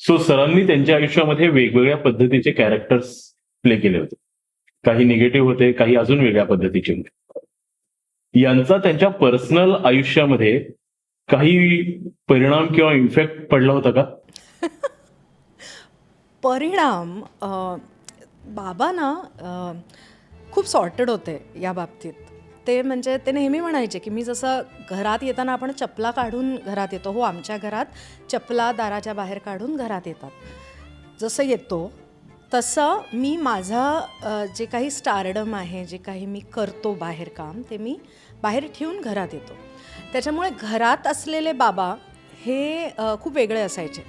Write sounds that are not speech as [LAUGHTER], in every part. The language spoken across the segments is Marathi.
सो सरांनी त्यांच्या आयुष्यामध्ये वेगवेगळ्या पद्धतीचे कॅरेक्टर्स प्ले केले होते. काही निगेटिव्ह होते काही अजून वेगळ्या पद्धतीचे होते. यांचा त्यांच्या पर्सनल आयुष्यामध्ये काही परिणाम किंवा इम्पॅक्ट पडला होता का? [LAUGHS] परिणाम बाबा ना खूप सॉर्टेड होते या बाबतीत. ते म्हणजे ते नेहमी म्हणायचे की मी जसं घरात येताना आपण चपला काढून घरात येतो हो आमच्या घरात चपला दाराच्या बाहेर काढून घरात येतात. जसं येतो तसं मी माझं जे काही स्टारडम आहे जे काही मी करतो बाहेर काम ते मी बाहेर ठेवून घरात येतो. त्याच्यामुळे घरात असलेले बाबा हे खूप वेगळे असायचे.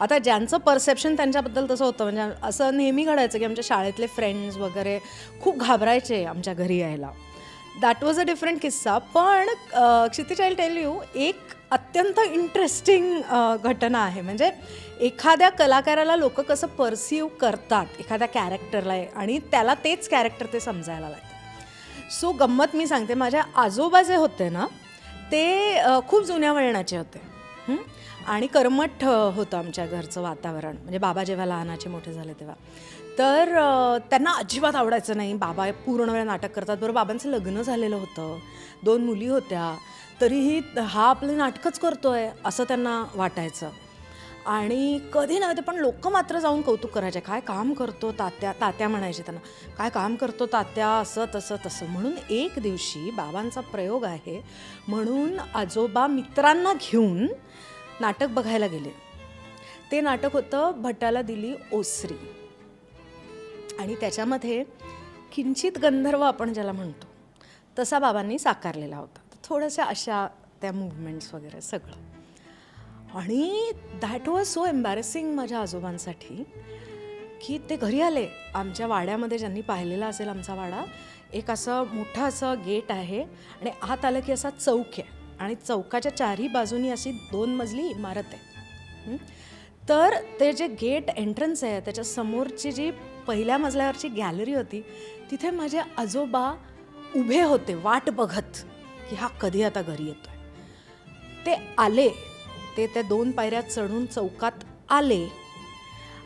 आता ज्यांचं परसेप्शन त्यांच्याबद्दल तसं होतं म्हणजे असं नेहमी घडायचं की आमच्या शाळेतले फ्रेंड्स वगैरे खूप घाबरायचे आमच्या घरी यायला. दॅट वॉज अ डिफरंट किस्सा पण क्षितिज आय टेल यू एक अत्यंत इंटरेस्टिंग घटना आहे. म्हणजे एखाद्या कलाकाराला लोक कसं परसिव्ह करतात एखाद्या कॅरेक्टरला आणि त्याला तेच कॅरेक्टर ते समजायला लागतं. सो गंमत मी सांगते माझ्या आजोबा जे होते ना ते खूप जुन्या वळणाचे होते. आणि कर्मठ होतं आमच्या घरचं वातावरण. म्हणजे बाबा जेव्हा लहानाचे मोठे झाले तेव्हा. तर त्यांना अजिबात आवडायचं नाही. बाबा पूर्ण वेळ नाटक करतात. बरोबर बाबांचं लग्न झालेलं होतं. दोन मुली होत्या. तरीही हा आपलं नाटकच करतो आहे असं त्यांना वाटायचं. आणि कधी नव्हते पण लोक मात्र जाऊन कौतुक करायचे. काय काम करतो तात्या? तात्या म्हणायचे त्यांना. काय काम करतो तात्या? असं तसं तसं. म्हणून एक दिवशी बाबांचा प्रयोग आहे म्हणून आजोबा मित्रांना घेऊन नाटक बघायला गेले. ते नाटक होतं भटाला दिली ओसरी. आणि त्याच्यामध्ये किंचित गंधर्व आपण ज्याला म्हणतो तसा बाबांनी साकारलेला होता. तर थोड्याशा अशा त्या मुवमेंट्स वगैरे सगळं. आणि दॅट वॉज सो एम्बॅरेसिंग माझ्या आजोबांसाठी की ते घरी आले. आमच्या वाड्यामध्ये ज्यांनी पाहिलेला असेल आमचा वाडा एक असं मोठं असं गेट आहे आणि आत आलं की असा चौक आहे. आणि चौकाच्या चारही बाजूनी अशी दोन मजली इमारत आहे. तर ते जे गेट एंट्रन्स आहे त्याच्या समोरची जी पहिल्या मजल्यावरची गॅलरी होती तिथे माझे आजोबा उभे होते वाट बघत की हा कधी आता घरी येतोय. ते आले ते त्या दोन पायऱ्या चढून चौकात आले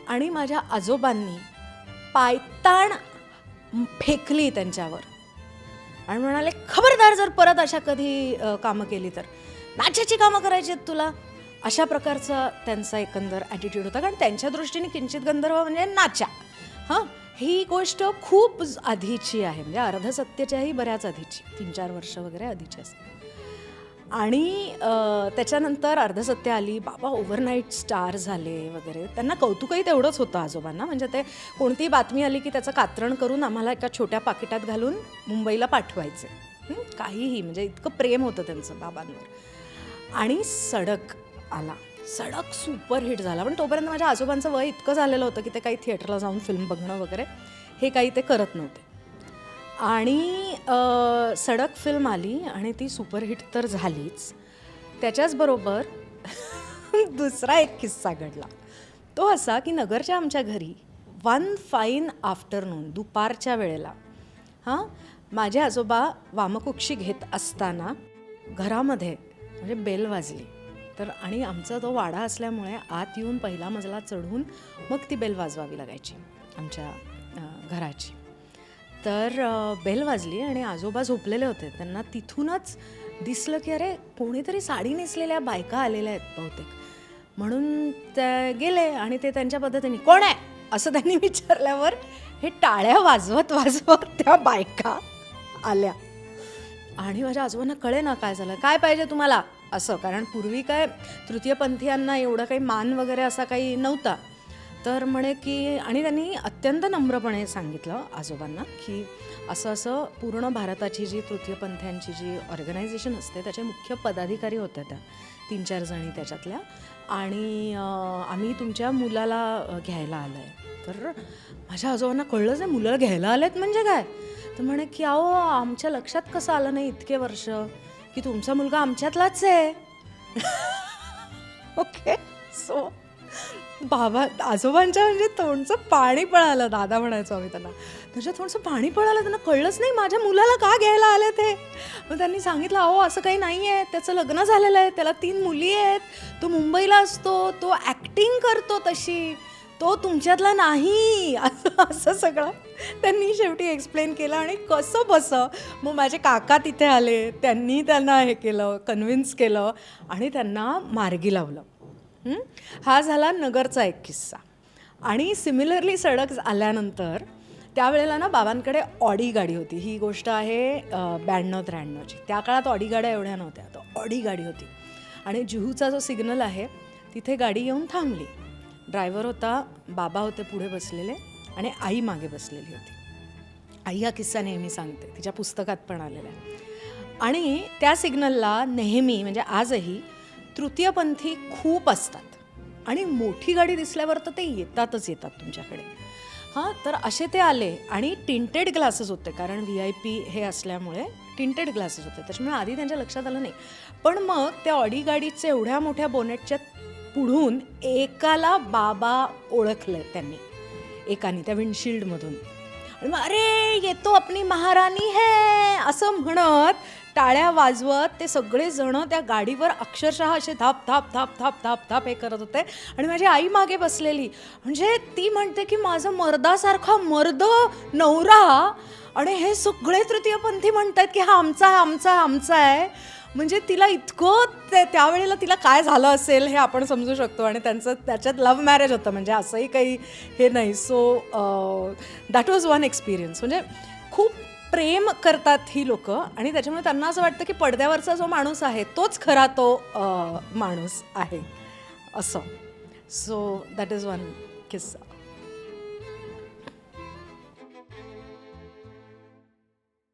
आणि माझ्या आजोबांनी पायताण फेकली त्यांच्यावर. आणि म्हणाले खबरदार जर परत अशा कधी कामं केली तर. नाच्याची कामं करायची आहेत तुला? अशा प्रकारचा त्यांचा एकंदर ॲटिट्यूड होता. कारण त्यांच्या दृष्टीने किंचित गंधर्व म्हणजे नाचा. हां? ही गोष्ट खूप आधीची आहे. म्हणजे अर्धसत्यच्याही बऱ्याच आधीची. तीन चार वर्ष वगैरे आधीची असते. आणि त्याच्यानंतर अर्धसत्य आली बाबा ओव्हरनाईट स्टार झाले वगैरे. त्यांना कौतुकही तेवढंच होतं आजोबांना. म्हणजे ते कोणतीही बातमी आली की त्याचं कात्रण करून आम्हाला एका छोट्या पाकिटात घालून मुंबईला पाठवायचे. काहीही. म्हणजे इतकं प्रेम होतं त्यांचं बाबांवर. आणि सडक आला. सडक सुपरहिट झाला. पण तोपर्यंत माझ्या आजोबांचं वय इतकं झालेलं होतं की ते काही थिएटरला जाऊन फिल्म बघणं वगैरे हे काही ते करत नव्हते. आणि सडक फिल्म आली आणि ती सुपरहिट तर झालीच. त्याच्याचबरोबर [LAUGHS] दुसरा एक किस्सा घडला. तो असा की नगरच्या आमच्या घरी वन फाईन आफ्टरनून दुपारच्या वेळेला हां माझे आजोबा वामकुक्षी घेत असताना घरामध्ये म्हणजे बेल वाजली. तर आणि आमचा तो वाडा असल्यामुळे आत येऊन पहिला मजला चढून मग ती बेल वाजवावी लागायची आमच्या घराची. तर बेल वाजली आणि आजोबा झोपलेले होते. त्यांना तिथूनच दिसलं की अरे कोणीतरी साडी नेसलेल्या बायका आलेल्या आहेत बहुतेक. म्हणून ते गेले आणि ते त्यांच्या पद्धतीने कोण आहे? असं त्यांनी [LAUGHS] विचारल्यावर हे टाळ्या वाजवत वाजवत त्या बायका आल्या. आणि माझ्या आजोबांना कळे ना काय झालं. काय पाहिजे तुम्हाला? असं. कारण पूर्वी काय तृतीयपंथीयांना एवढं काही मान वगैरे असा काही नव्हता. तर म्हणे की आणि त्यांनी अत्यंत नम्रपणे सांगितलं आजोबांना की असं असं पूर्ण भारताची जी तृतीयपंथ्यांची जी ऑर्गनायझेशन असते त्याचे मुख्य पदाधिकारी होत्या त्या तीन चार जणी त्याच्यातल्या. आणि आम्ही तुमच्या मुलाला घ्यायला आलो आहे तर माझ्या आजोबांना कळलंच नाही मुलाला घ्यायला आलेत म्हणजे काय? तर म्हणे की अहो आमच्या लक्षात कसं आलं नाही इतके वर्ष की तुमचा मुलगा आमच्यातलाच आहे. [LAUGHS] ओके सो बाबा आजोबांच्या म्हणजे तोंडचं पाणी पळालं दादा म्हणायचो आम्ही त्यांना. तुझ्या थोडंसं पाणी पळालं त्यांना कळलंच नाही माझ्या मुलाला का घ्यायला आले ते? मग त्यांनी सांगितलं अहो असं काही नाही आहे त्याचं लग्न झालेलं आहे. त्याला तीन मुली आहेत. तो मुंबईला असतो. तो ॲक्टिंग करतो तशी. तो तुमच्यातला नाही. [LAUGHS] असं असं सगळं त्यांनी शेवटी एक्सप्लेन केलं आणि कसं बसं. मग माझे काका तिथे आले. त्यांनी त्यांना हे केलं कन्व्हिन्स केलं आणि त्यांना मार्गी लावलं. हा? झाला नगरचा एक किस्सा. आणि सिमिलरली सडक आल्यानंतर त्यावेळेला ना बाबांकडे ऑडी गाडी होती. ही गोष्ट आहे ब्याण्णव त्र्याण्णवची. त्या काळात ऑडी गाड्या एवढ्या नव्हत्या. तर ऑडी गाडी होती. आणि जुहूचा जो सिग्नल आहे तिथे गाडी येऊन थांबली. ड्रायव्हर होता बाबा होते पुढे बसलेले आणि आई मागे बसलेली होती. आई हा किस्सा नेहमी सांगते. तिच्या पुस्तकात पण आलेला आहे. आणि त्या सिग्नलला नेहमी म्हणजे आजही तृतीयपंथी खूप असतात. आणि मोठी गाडी दिसल्यावर तर ते येतातच येतात तुमच्याकडे. हां तर असे ते आले आणि टिंटेड ग्लासेस होते कारण व्ही आय पी हे असल्यामुळे टिंटेड ग्लासेस होते. त्याच्यामुळे आधी त्यांच्या लक्षात आलं नाही. पण मग त्या ऑडी गाडीचे एवढ्या मोठ्या बोनेटच्या पुढून एकाला बाबा ओळखलं त्यांनी. एकाने त्या विंडशिल्डमधून आणि मग अरे येतो आपली महाराणी है असं म्हणत टाळ्या वाजवत ते सगळेजणं त्या गाडीवर अक्षरशः असे धाप धाप धाप धाप धाप धाप हे करत होते. आणि माझी आई मागे बसलेली. म्हणजे ती म्हणते की माझं मर्दासारखा मर्द नवरा आणि हे सगळे तृतीयपंथी म्हणतात की हा आमचा आहे आमचा आहे आमचा आहे. म्हणजे तिला इतकं ते त्यावेळेला तिला काय झालं असेल हे आपण समजू शकतो आणि त्यांचं त्याच्यात लव्ह मॅरेज होतं. म्हणजे असंही काही हे नाही. So that was one experience म्हणजे प्रेम करतात ही लोक आणि त्याच्यामुळे त्यांना असं वाटतं की पडद्यावरचा जो माणूस आहे तोच खरा तो माणूस आहे. असं. सो दॅट इज वन किस्सा